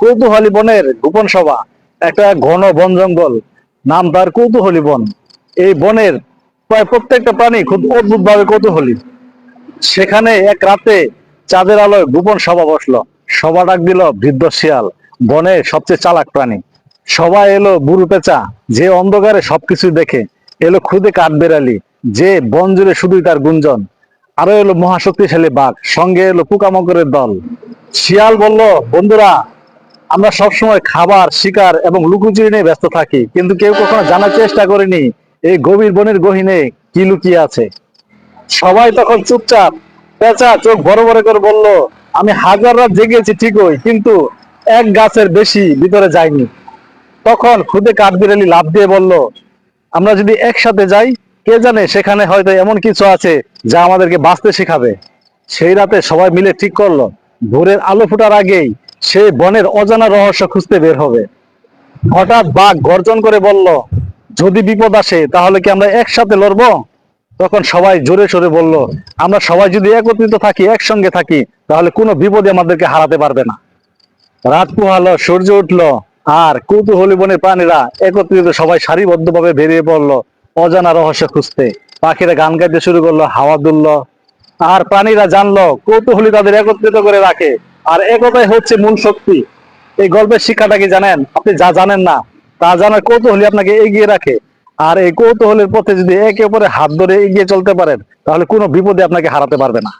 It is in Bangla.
কৌতূহলী বনের গোপন সভা, একটা ঘন বন জঙ্গল, নাম তার কৌতূহলী বন। এই বনের প্রায় প্রত্যেকটা প্রাণী খুব অদ্ভুত ভাবে কৌতূহলী। সেখানে এক রাতে চাঁদের আলোয় গোপন সভা বসল। সভা ডাক দিল, বৃদ্ধ শিয়াল বনের সবচেয়ে চালাক প্রাণী। সবাই এলো বুড়ো পেঁচা, যে অন্ধকারে সবকিছু দেখে। এলো খুদে কাঠ বেড়ালি, যে বন জুড়ে শুধুই তার গুঞ্জন। আরও এলো মহাশক্তিশালী বাঘ, সঙ্গে এলো পোকামাকড়ের দল। শিয়াল বলল, বন্ধুরা আমরা সবসময় খাবার, শিকার এবং লুকোচুরি নিয়ে ব্যস্ত থাকি, কিন্তু কেউ কখনো জানার চেষ্টা করেনি, এই গভীর বনের গহীনে কি লুকিয়ে আছে। সবাই তখন চুপচাপ, পেঁচা চোখ বড় বড় করে বলল, আমি হাজার রাত জেগেছি ঠিকই, কিন্তু এক গাছের বেশি ভিতরে যাইনি। তখন খুদে কাঠবিড়ালি লাভ দিয়ে বলল, আমরা যদি একসাথে যাই, কে জানে সেখানে হয়তো এমন কিছু আছে যা আমাদেরকে বাঁচতে শেখাবে। সেই রাতে সবাই মিলে ঠিক করল, ভোরের আলো ফোটার আগেই সে বনের অজানা রহস্য খুঁজতে বের হবে। হঠাৎ বাঘ গর্জন করে বলল, যদি বিপদ আসে, তাহলে কি আমরা একসাথে লড়বো? তখন সবাই জোরে সোরে বলল, আমরা সবাই যদি একত্রিত থাকি, একসঙ্গে থাকি, তাহলে কোনো বিপদে আমাদেরকে হারাতে পারবে না। রাত পোহালো, সূর্য উঠল, আর কৌতূহলী বনের প্রাণীরা একত্রিত সবাই সারিবদ্ধভাবে বেরিয়ে পড়ল অজানা রহস্য খুঁজতে। পাখিরা গান গাইতে শুরু করল, হাওয়া দুললো আর প্রাণীরা জানলো কৌতূহলী তাদের একত্রিত করে রাখে। আর একতাই হচ্ছে মূল শক্তি। এই গল্পের শিক্ষাটা কি জানেন? আপনি যা জানেন না, তা জানার কৌতূহলী আপনাকে এগিয়ে রাখে। আর এই কৌতূহলের পথে যদি একে অপরে হাত ধরে এগিয়ে চলতে পারেন, তাহলে কোনো বিপদে আপনাকে হারাতে পারবে না।